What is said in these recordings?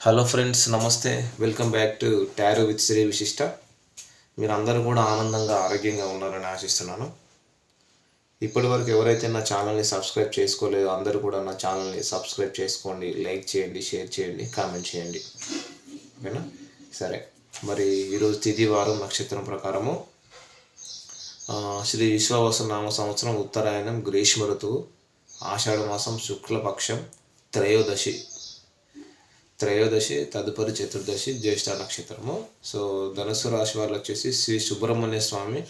Hello friends నమస్తే. Welcome back to tarot with Shri Vishishta. మీరు అందరూ కూడా ఆనందంగా ఆరోగ్యంగా ఉన్నారని ఆశిస్తున్నాను. ఇప్పటి వరకు ఎవరైతే నా ఛానల్ని సబ్స్క్రైబ్ చేసుకోలేదో అందరూ కూడా నా ఛానల్ని సబ్స్క్రైబ్ చేసుకోండి లైక్ చేయండి షేర్ చేయండి కామెంట్ చేయండి. ఓకేనా? సరే. మరి ఈరోజు తిథి వారం నక్షత్రం ప్రకారము. శ్రీ విశ్వావస నామ సంవత్సరం ఉత్తరాయణం గ్రీష్మ ఋతువు ఆషాఢ మాసం శుక్లపక్షం త్రయోదశి. త్రయోదశి తదుపరి చతుర్దశి జ్యేష్ఠ నక్షత్రము. సో ధనుసు రాశి వాళ్ళు వచ్చేసి శ్రీ సుబ్రహ్మణ్య స్వామి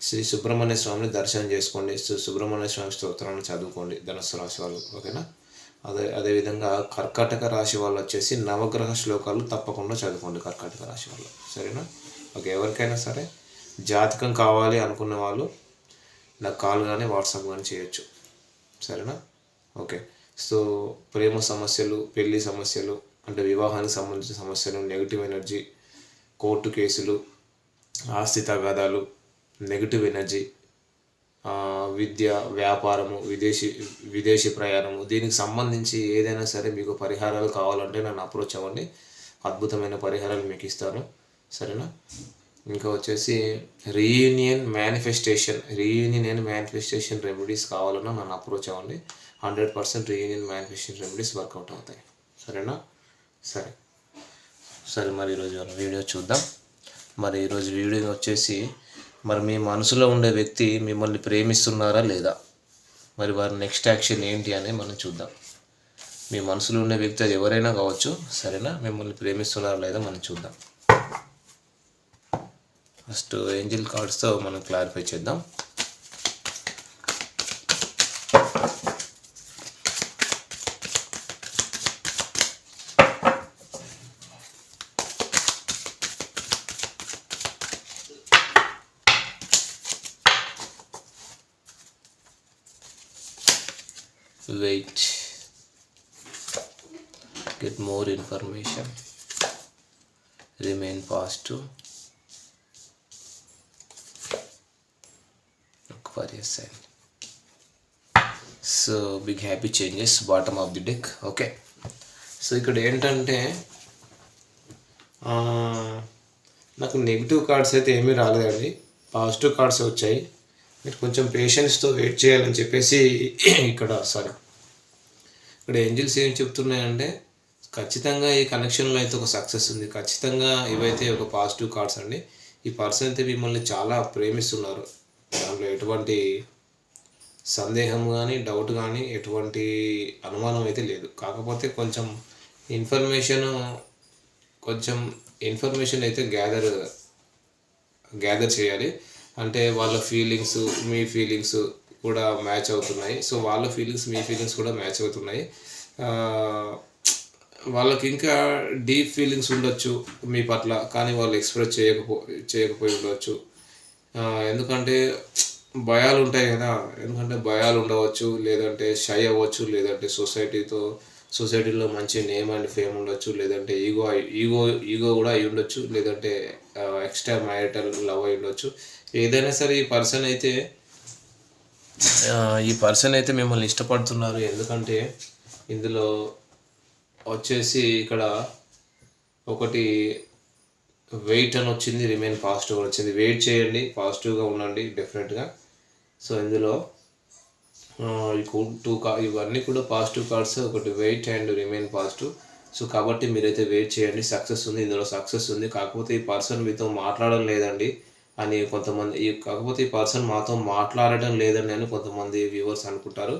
శ్రీ సుబ్రహ్మణ్య స్వామిని దర్శనం చేసుకోండి. శ్రీ సుబ్రహ్మణ్య స్వామి స్తోత్రాన్ని చదువుకోండి ధనుసు రాశి వాళ్ళు ఓకేనా? అదే అదేవిధంగా కర్కాటక రాశి వాళ్ళు వచ్చేసి నవగ్రహ శ్లోకాలు తప్పకుండా చదువుకోండి కర్కాటక రాశి వాళ్ళు. సరేనా? ఓకే ఎవరికైనా సరే జాతకం కావాలి అనుకున్న వాళ్ళు నాకు కాల్ కానీ వాట్సాప్ కానీ చేయొచ్చు. సరేనా? ఓకే. సో ప్రేమ సమస్యలు పెళ్ళి సమస్యలు అంటే వివాహానికి సంబంధించిన సమస్యలు నెగిటివ్ ఎనర్జీ కోర్టు కేసులు ఆస్తి తగాదాలు నెగిటివ్ ఎనర్జీ విద్య వ్యాపారము విదేశీ విదేశీ ప్రయాణము దీనికి సంబంధించి ఏదైనా సరే మీకు పరిహారాలు కావాలంటే నన్ను అప్రోచ్ అవ్వండి. అద్భుతమైన పరిహారాలు మీకు ఇస్తాను. సరేనా? ఇంకా వచ్చేసి reunion manifestation reunion and manifestation remedies కావాలన్నా నన్ను అప్రోచ్ అవ్వండి. Hundred percent reunion manifestation remedies work out అవుతాయి. సరేనా? సరే. సరే మరి ఈరోజు వీడియో చూద్దాం. మరి ఈరోజు వీడియో వచ్చేసి మరి మీ మనసులో ఉండే వ్యక్తి మిమ్మల్ని ప్రేమిస్తున్నారా లేదా? మరి వారి నెక్స్ట్ యాక్షన్ ఏంటి అని మనం చూద్దాం. మీ మనసులో ఉండే వ్యక్తి అది ఎవరైనా కావచ్చు సరేనా? మిమ్మల్ని ప్రేమిస్తున్నారా లేదా మనం చూద్దాం. ఫస్ట్ ఏంజిల్ కార్డ్స్తో మనం క్లారిఫై చేద్దాం. Get more information. Remain positive. Look for your sign. So big happy changes bottom of the deck okay so ఇక్కడ ఏంటంటే నాకు నెగిటివ్ కార్డ్స్ అయితే ఏమీ రాలేదండి. పాజిటివ్ కార్డ్స్ వచ్చాయి. మీరు కొంచెం పేషెన్స్తో వెయిట్ చేయాలని చెప్పేసి ఇక్కడ సారీ ఇక్కడ ఏంజిల్స్ ఏం చెప్తున్నాయంటే ఖచ్చితంగా ఈ కనెక్షన్లో అయితే ఒక సక్సెస్ ఉంది. ఖచ్చితంగా ఇవైతే ఒక పాజిటివ్ కార్డ్స్ అండి ఈ పర్సన్ అయితే మిమ్మల్ని చాలా ప్రేమిస్తున్నారు. దాంట్లో ఎటువంటి సందేహం కానీ డౌట్ కానీ ఎటువంటి అనుమానం అయితే లేదు. కాకపోతే కొంచెం ఇన్ఫర్మేషన్ కొంచెం ఇన్ఫర్మేషన్ అయితే గ్యాదర్ గ్యాదర్ చేయాలి. అంటే వాళ్ళ ఫీలింగ్స్ మీ ఫీలింగ్స్ కూడా మ్యాచ్ అవుతున్నాయి. సో వాళ్ళ ఫీలింగ్స్ మీ ఫీలింగ్స్ కూడా మ్యాచ్ అవుతున్నాయి. వాళ్ళకి ఇంకా డీప్ ఫీలింగ్స్ ఉండొచ్చు మీ పట్ల కానీ వాళ్ళు ఎక్స్ప్రెస్ చేయకపో చేయకపోయి ఉండవచ్చు ఎందుకంటే భయాలు ఉంటాయి కదా. ఎందుకంటే భయాలు ఉండవచ్చు లేదంటే షై అవ్వచ్చు లేదంటే సొసైటీతో సొసైటీలో మంచి నేమ్ అండ్ ఫేమ్ ఉండొచ్చు లేదంటే ఈగో ఈగో ఈగో కూడా అయి ఉండొచ్చు లేదంటే ఎక్స్ట్రా మ్యారిటల్ లవ్ అయి ఉండొచ్చు. ఏదైనా సరే ఈ పర్సన్ అయితే ఈ పర్సన్ అయితే మిమ్మల్ని ఇష్టపడుతున్నారు. ఎందుకంటే ఇందులో వచ్చేసి ఇక్కడ ఒకటి వెయిట్ అని వచ్చింది రిమైన్ పాజిటివ్ వచ్చింది. వెయిట్ చేయండి పాజిటివ్గా ఉండండి డెఫినెట్గా. సో ఇందులో టూ కా ఇవన్నీ కూడా పాజిటివ్ కార్డ్స్ ఒకటి wait and remain positive. So కాబట్టి మీరైతే వెయిట్ చేయండి సక్సెస్ ఉంది ఇందులో సక్సెస్ ఉంది. కాకపోతే ఈ పర్సన్ మీతో మాట్లాడడం లేదండి అని కొంతమంది కాకపోతే ఈ పర్సన్ మాతో మాట్లాడడం లేదండి అని కొంతమంది వ్యూవర్స్ అనుకుంటారు.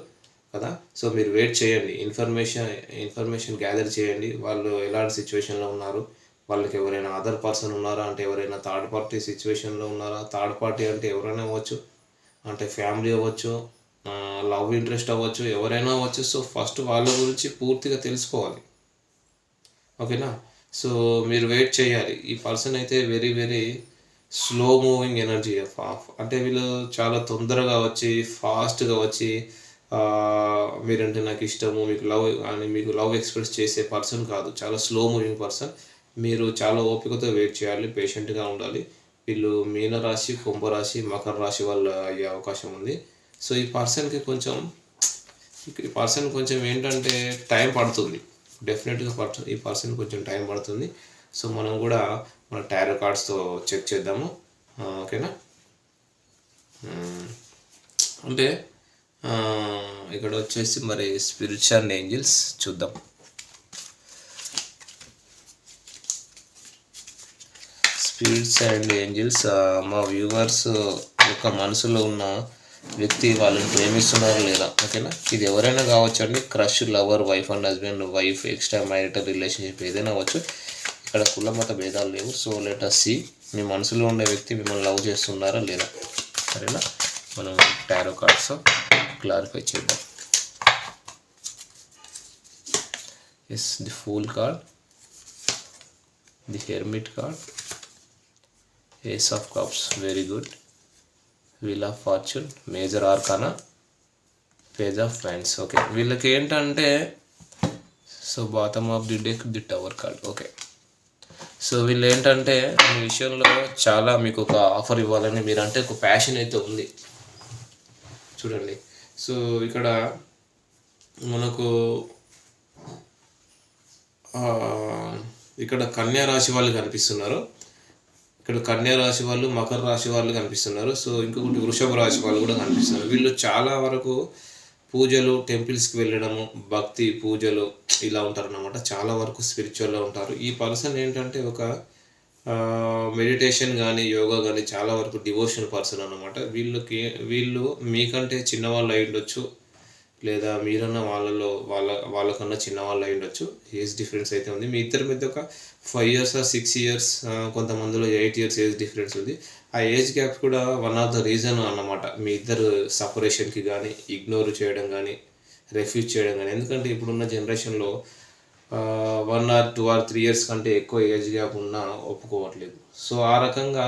కదా? సో మీరు వెయిట్ చేయండి. ఇన్ఫర్మేషన్ ఇన్ఫర్మేషన్ గ్యాదర్ చేయండి. వాళ్ళు ఎలాంటి సిచ్యువేషన్లో ఉన్నారు? వాళ్ళకి ఎవరైనా అదర్ పర్సన్ ఉన్నారా? అంటే ఎవరైనా థర్డ్ పార్టీ సిచ్యువేషన్లో ఉన్నారా? థర్డ్ పార్టీ అంటే ఎవరైనా అవ్వచ్చు. అంటే ఫ్యామిలీ అవ్వచ్చు. లవ్ ఇంట్రెస్ట్ అవ్వచ్చు. ఎవరైనా అవ్వచ్చు. సో ఫస్ట్ వాళ్ళ గురించి పూర్తిగా తెలుసుకోవాలి. ఓకేనా? సో మీరు వెయిట్ చేయాలి. ఈ పర్సన్ అయితే very very slow moving energy అంటే వీళ్ళు చాలా తొందరగా వచ్చి ఫాస్ట్గా వచ్చి మీరంటే నాకు ఇష్టము మీకు లవ్ అని మీకు లవ్ ఎక్స్ప్రెస్ చేసే పర్సన్ కాదు. చాలా స్లో మూవింగ్ పర్సన్. మీరు చాలా ఓపికతో వెయిట్ చేయాలి పేషెంట్గా ఉండాలి. వీళ్ళు మీనరాశి కుంభరాశి మకర రాశి వాళ్ళు అయ్యే అవకాశం ఉంది. సో ఈ పర్సన్కి కొంచెం ఈ పర్సన్ కొంచెం ఏంటంటే టైం పడుతుంది. డెఫినెట్గా పర్సన్ ఈ పర్సన్ కొంచెం టైం పడుతుంది. సో మనం కూడా మన టైర్ కార్డ్స్తో చెక్ చేద్దాము. ఓకేనా? అంటే ఇక్కడ వచ్చేసి మరి స్పిరిచువల్ ఏంజిల్స్ చూద్దాం. స్పిరిట్స్ అండ్ ఏంజిల్స్ మా వ్యూవర్స్ యొక్క మనసులో ఉన్న వ్యక్తి వాళ్ళని ప్రేమిస్తున్నారు లేదా? ఓకేనా? ఇది ఎవరైనా కావచ్చు అండి. Crush lover wife and husband wife extra marital relationship ఏదైనా అవ్వచ్చు ఇక్కడ కుల మత భేదాలు లేవు. సో లెట్ అస్ సి మీ మనసులో ఉండే వ్యక్తి మిమ్మల్ని లవ్ చేస్తున్నారా లేదా? సరేనా? మనం టారో కార్డ్స్ క్లారిఫై చేద్దాం. Yes the fool card the hermit card ace of cups very good wheel of fortune major arcana page of wands okay వీళ్ళకి ఏంటంటే so bottom of the deck the tower card okay so వీళ్ళు ఏంటంటే మీ విషయంలో చాలా మీకు ఒక offer ఇవ్వాలని మీరంటే ఒక ప్యాషన్ అయితే ఉంది. చూడండి. సో ఇక్కడ మనకు ఇక్కడ కన్యా రాశి వాళ్ళు కనిపిస్తున్నారు. ఇక్కడ కన్యా రాశి వాళ్ళు మకర రాశి వాళ్ళు కనిపిస్తున్నారు. సో ఇంకొకటి వృషభ రాశి వాళ్ళు కూడా కనిపిస్తున్నారు. వీళ్ళు చాలా వరకు పూజలు టెంపుల్స్కి వెళ్ళడము భక్తి పూజలు ఇలా ఉంటారు అన్నమాట చాలా వరకు స్పిరిచువల్గా ఉంటారు. ఈ పర్సన్ ఏంటంటే ఒక మెడిటేషన్ కానీ యోగా కానీ చాలా వరకు డివోషన్ పర్సన్ అనమాట వీళ్ళకి వీళ్ళు మీకంటే చిన్నవాళ్ళు అయి ఉండొచ్చు. లేదా మీరన్నా వాళ్ళలో వాళ్ళ వాళ్ళకన్నా చిన్నవాళ్ళు అయి ఉండొచ్చు. ఏజ్ డిఫరెన్స్ అయితే ఉంది. మీ ఇద్దరి మీద ఒక ఫైవ్ ఇయర్స్ సిక్స్ ఇయర్స్ కొంతమందిలో ఎయిట్ ఇయర్స్ ఏజ్ డిఫరెన్స్ ఉంది. ఆ ఏజ్ గ్యాప్ కూడా వన్ ఆఫ్ ద రీజన్ అన్నమాట. మీ ఇద్దరు సపరేషన్కి కానీ ఇగ్నోర్ చేయడం కానీ రెఫ్యూజ్ చేయడం కానీ ఎందుకంటే ఇప్పుడున్న జనరేషన్లో one or two or three years కంటే ఎక్కువ ఏజ్ గ్యాప్ ఉన్నా ఒప్పుకోవట్లేదు. సో ఆ రకంగా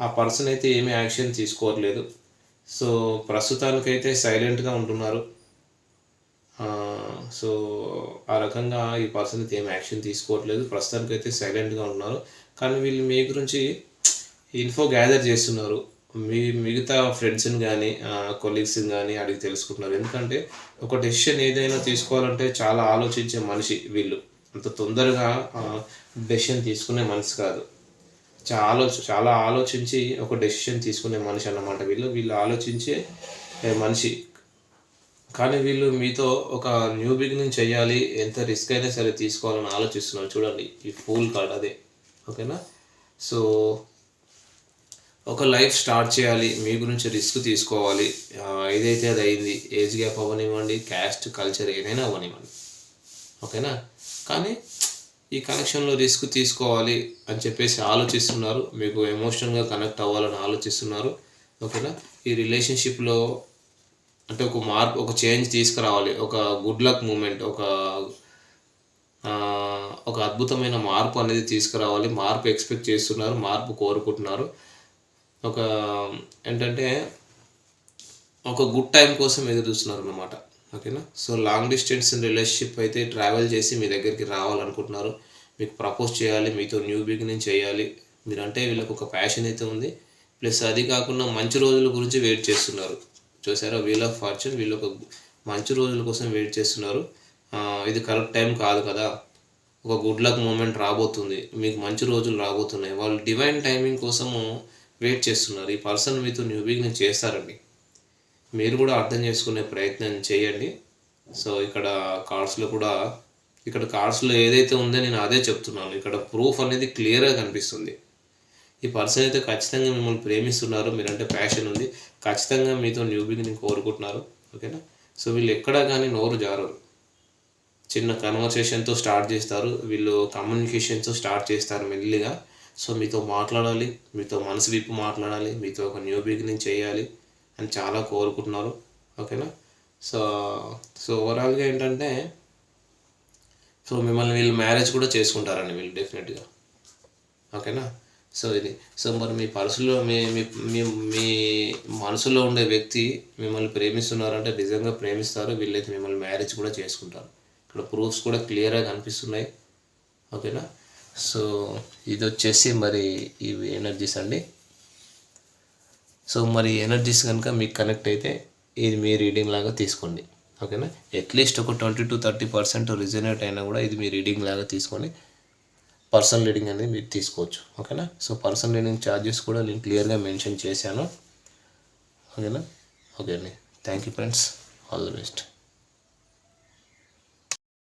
ఆ పర్సన్ అయితే ఏమీ యాక్షన్ తీసుకోవట్లేదు. సో ప్రస్తుతానికైతే సైలెంట్గా ఉంటున్నారు. సో ఆ రకంగా ఈ పర్సన్ అయితే ఏమి యాక్షన్ తీసుకోవట్లేదు. ప్రస్తుతానికి అయితే సైలెంట్గా ఉన్నారు. కానీ వీళ్ళు మీ గురించి ఇన్ఫో గ్యాదర్ చేస్తున్నారు. మీ మిగతా ఫ్రెండ్స్ని కానీ కొలీగ్స్ని కానీ అడిగి తెలుసుకుంటున్నారు. ఎందుకంటే ఒక డెసిషన్ ఏదైనా తీసుకోవాలంటే చాలా ఆలోచించే మనిషి వీళ్ళు. అంత తొందరగా డెసిషన్ తీసుకునే మనిషి కాదు. చాలా చాలా ఆలోచించి ఒక డెసిషన్ తీసుకునే మనిషి అన్నమాట వీళ్ళు. వీళ్ళు ఆలోచించే మనిషి. కానీ వీళ్ళు మీతో ఒక న్యూ బిగినింగ్ చేయాలి ఎంత రిస్క్ అయినా సరే తీసుకోవాలని ఆలోచిస్తున్నారు. చూడండి ఈ ఫూల్ కార్డ్ అదే. ఓకేనా? సో ఒక లైఫ్ స్టార్ట్ చేయాలి మీ గురించి రిస్క్ తీసుకోవాలి. ఏదైతే అది అయింది ఏజ్ గ్యాప్ అవ్వనివ్వండి క్యాస్ట్ కల్చర్ ఏదైనా అవ్వనివ్వండి. ఓకేనా? కానీ ఈ కనెక్షన్లో రిస్క్ తీసుకోవాలి అని చెప్పేసి ఆలోచిస్తున్నారు. మీకు ఎమోషనల్గా కనెక్ట్ అవ్వాలని ఆలోచిస్తున్నారు. ఓకేనా? ఈ రిలేషన్షిప్లో అంటే ఒక మార్పు ఒక చేంజ్ తీసుకురావాలి. ఒక గుడ్ లక్ మూమెంట్ ఒక ఒక అద్భుతమైన మార్పు అనేది తీసుకురావాలి. మార్పు ఎక్స్పెక్ట్ చేస్తున్నారు మార్పు కోరుకుంటున్నారు. ఒక ఏంటంటే ఒక గుడ్ టైం కోసం ఎదురు చూస్తున్నారు అన్నమాట ఓకేనా? సో లాంగ్ డిస్టెన్స్ రిలేషన్షిప్ అయితే ట్రావెల్ చేసి మీ దగ్గరికి రావాలనుకుంటున్నారు. మీకు ప్రపోజ్ చేయాలి మీతో న్యూ బిగినింగ్ చేయాలి. మీరంటే వీళ్ళకి ఒక ప్యాషన్ అయితే ఉంది. ప్లస్ అది కాకుండా మంచి రోజుల గురించి వెయిట్ చేస్తున్నారు. చూసారా? వీల్ ఆఫ్ ఫార్చ్యూన్ వీళ్ళు ఒక మంచి రోజుల కోసం వెయిట్ చేస్తున్నారు. ఇది కరెక్ట్ టైం కాదు కదా. ఒక గుడ్ లక్ మూమెంట్ రాబోతుంది. మీకు మంచి రోజులు రాబోతున్నాయి. వాళ్ళు డివైన్ టైమింగ్ కోసము వెయిట్ చేస్తున్నారు. ఈ పర్సన్ మీతో న్యూ బిగినింగ్ చేస్తారండి. మీరు కూడా అర్థం చేసుకునే ప్రయత్నం చేయండి. సో ఇక్కడ కార్డ్స్లో కూడా ఇక్కడ కార్డ్స్లో ఏదైతే ఉందో నేను అదే చెప్తున్నాను. ఇక్కడ ప్రూఫ్ అనేది క్లియర్గా కనిపిస్తుంది. ఈ పర్సన్ అయితే ఖచ్చితంగా మిమ్మల్ని ప్రేమిస్తున్నారు. మీరంటే ప్యాషన్ ఉంది. ఖచ్చితంగా మీతో న్యూ బిగినింగ్ కోరుకుంటున్నారు. ఓకేనా? సో వీళ్ళు ఎక్కడా కానీ నోరు జారరు. చిన్న కన్వర్సేషన్తో స్టార్ట్ చేస్తారు. వీళ్ళు కమ్యూనికేషన్తో స్టార్ట్ చేస్తారు మెల్లిగా. సో మీతో మాట్లాడాలి మీతో మనసు విప్పి మాట్లాడాలి మీతో ఒక న్యూ బిగినింగ్ చేయాలి అని చాలా కోరుకుంటున్నారు. ఓకేనా? సో సో ఓవరాల్గా ఏంటంటే సో మిమ్మల్ని వీళ్ళు మ్యారేజ్ కూడా చేసుకుంటారండి వీళ్ళు డెఫినెట్గా. ఓకేనా? సో ఇది సో మరి మీ పర్సులో మీ మీ మీ మీ మనసులో ఉండే వ్యక్తి మిమ్మల్ని ప్రేమిస్తున్నారంటే నిజంగా ప్రేమిస్తారు వీళ్ళైతే మిమ్మల్ని మ్యారేజ్ కూడా చేసుకుంటారు. ఇక్కడ ప్రూఫ్స్ కూడా క్లియర్గా కనిపిస్తున్నాయి. ఓకేనా? సో ఇది వచ్చేసి మరి ఇవి ఎనర్జీస్ అండి. సో మరి ఎనర్జీస్ కనుక మీకు కనెక్ట్ అయితే ఇది మీ రీడింగ్ లాగా తీసుకోండి. ఓకేనా? అట్లీస్ట్ ఒక twenty to thirty percent resonate అయినా కూడా ఇది మీ రీడింగ్ లాగా తీసుకొని పర్సనల్ రీడింగ్ అనేది మీరు తీసుకోవచ్చు. ఓకేనా? సో పర్సనల్ రీడింగ్ ఛార్జెస్ కూడా నేను క్లియర్గా మెన్షన్ చేశాను. ఓకేనా? ఓకే అండి. Thank you friends all the best